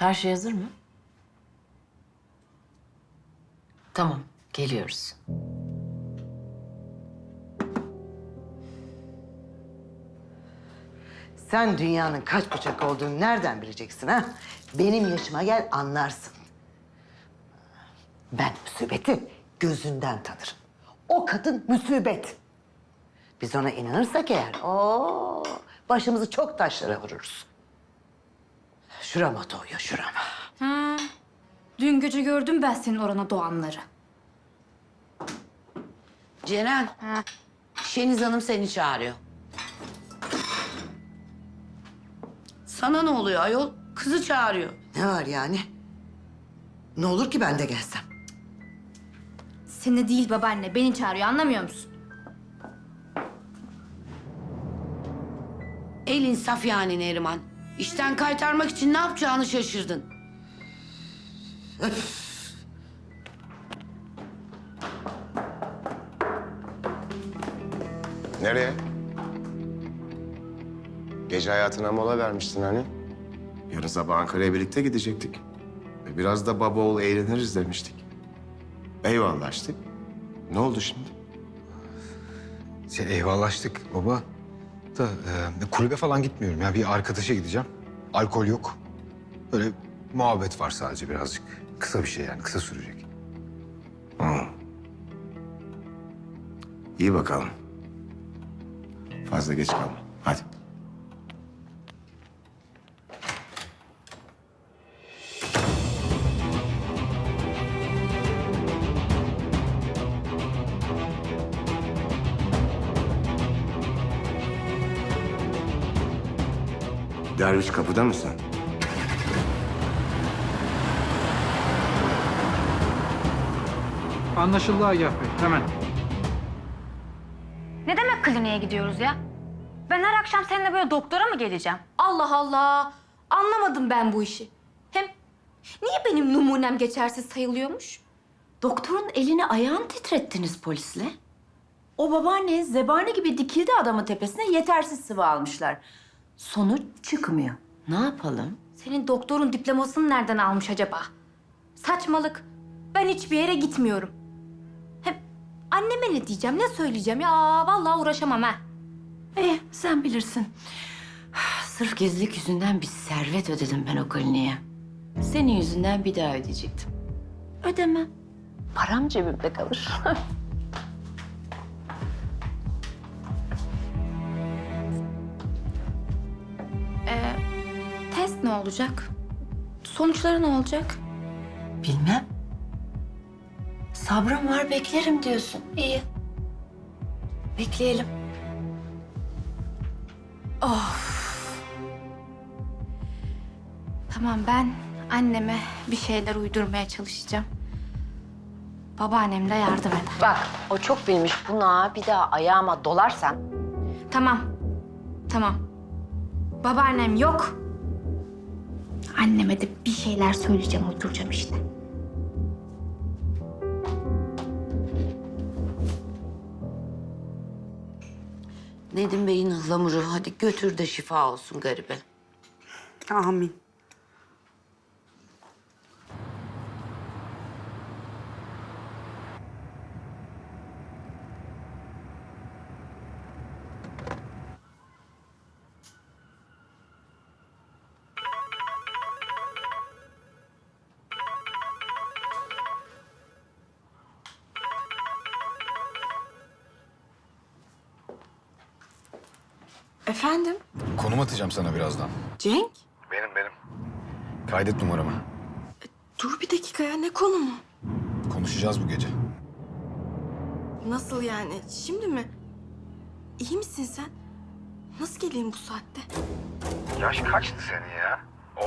Her şey hazır mı? Tamam, geliyoruz. Sen dünyanın kaç bucak olduğunu nereden bileceksin ha? Benim yaşıma gel anlarsın. Ben müsibeti gözünden tanırım. O kadın müsibet. Biz ona inanırsak eğer, o başımızı çok taşlara vururuz. Şurama doğuyor, şurama. Dün gece gördüm ben senin orana doğanları. Ceren, Şeniz Hanım seni çağırıyor. Sana ne oluyor ayol? Kızı çağırıyor. Ne var yani? Ne olur ki ben de gelsem? Seni değil babaanne, beni çağırıyor anlamıyor musun? El insaf yani Neriman. İşten kaytarmak için ne yapacağını şaşırdın. Nereye? Gece hayatına mola vermiştin hani. Yarın sabah Ankara'ya birlikte gidecektik. E, Biraz da baba oğul eğleniriz demiştik. Eyvallahlaştık. Ne oldu şimdi? Şey, baba. Da e, kulübe falan gitmiyorum ya. Bir arkadaşa gideceğim. Alkol yok. Böyle muhabbet var sadece birazcık. Kısa bir şey yani, kısa sürecek. İyi bakalım. Fazla geç kalma. Hadi. Derviş kapıda mısın? Anlaşıldı Agah Bey. Hemen. Ne demek kliniğe gidiyoruz ya? Ben her akşam seninle böyle doktora mı geleceğim? Allah Allah! Anlamadım ben bu işi. Hem niye benim numunem geçersiz sayılıyormuş? Doktorun elini ayağını titrettiniz polisle. O babaanne zebani gibi dikildi adamın tepesine yetersiz sıvı almışlar. Sonuç çıkmıyor. Ne yapalım? Senin doktorun diplomasını nereden almış acaba? Saçmalık. Ben hiçbir yere gitmiyorum. Hem anneme ne diyeceğim, ne söyleyeceğim ya? Vallahi uğraşamam ha. Eh sen bilirsin. Sırf gizlilik yüzünden bir servet ödedim ben o kliniğe. Senin yüzünden bir daha ödeyecektim. Ödemem. Param cebimde kalır. Test ne olacak? Sonuçları ne olacak? Bilmem. Sabrım var beklerim diyorsun. İyi. Bekleyelim. Tamam ben anneme bir şeyler uydurmaya çalışacağım. Babaannem de yardım eder. Bak o çok bilmiş buna bir daha ayağıma dolarsan Tamam. Tamam. Babaannem yok. Anneme de bir şeyler söyleyeceğim, uyduracağım işte. Nedim Bey'in ıhlamuru hadi götür de şifa olsun garibe. Amin. Efendim? Konum atacağım sana birazdan. Cenk? Benim, benim. Kaydet numaramı. Dur bir dakika ya ne konu mu? Konuşacağız bu gece. Nasıl yani? Şimdi mi? İyi misin sen? Nasıl geleyim bu saatte? Yaş kaçtı senin ya?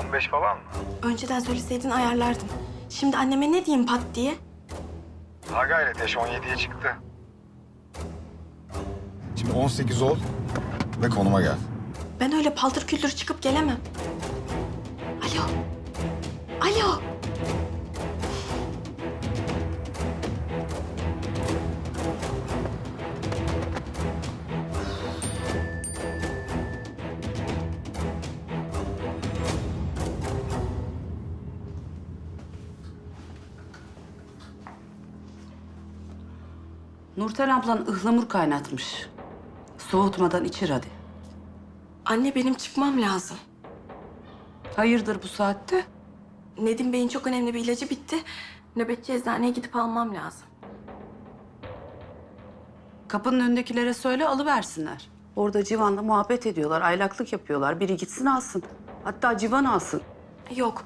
15 falan mı? Önceden söyleseydin ayarlardım. Şimdi anneme ne diyeyim pat diye? Ha gayret yaş 17'ye çıktı. Şimdi 18 ol ve konuma gel. Ben öyle paldır küldür çıkıp gelemem. Alo. Alo. Nurten ablan ıhlamur kaynatmış. Soğutmadan içir hadi. Anne benim çıkmam lazım. Hayırdır bu saatte? Nedim Bey'in çok önemli bir ilacı bitti. Nöbetçi eczaneye gidip almam lazım. Kapının önündekilere söyle alıversinler. Orada Civan'la muhabbet ediyorlar, aylaklık yapıyorlar. Biri gitsin alsın. Hatta Civan alsın. Yok.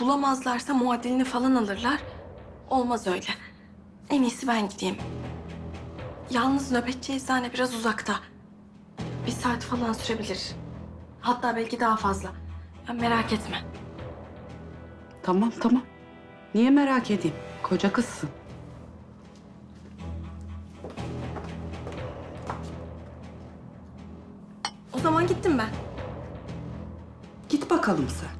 Bulamazlarsa muadilini falan alırlar. Olmaz öyle. En iyisi ben gideyim. Yalnız nöbetçi eczane biraz uzakta. Bir saat falan sürebilir. Hatta belki daha fazla. Ya merak etme. Tamam tamam. Niye merak edeyim? Koca kızsın. O zaman gittim ben. Git bakalım sen.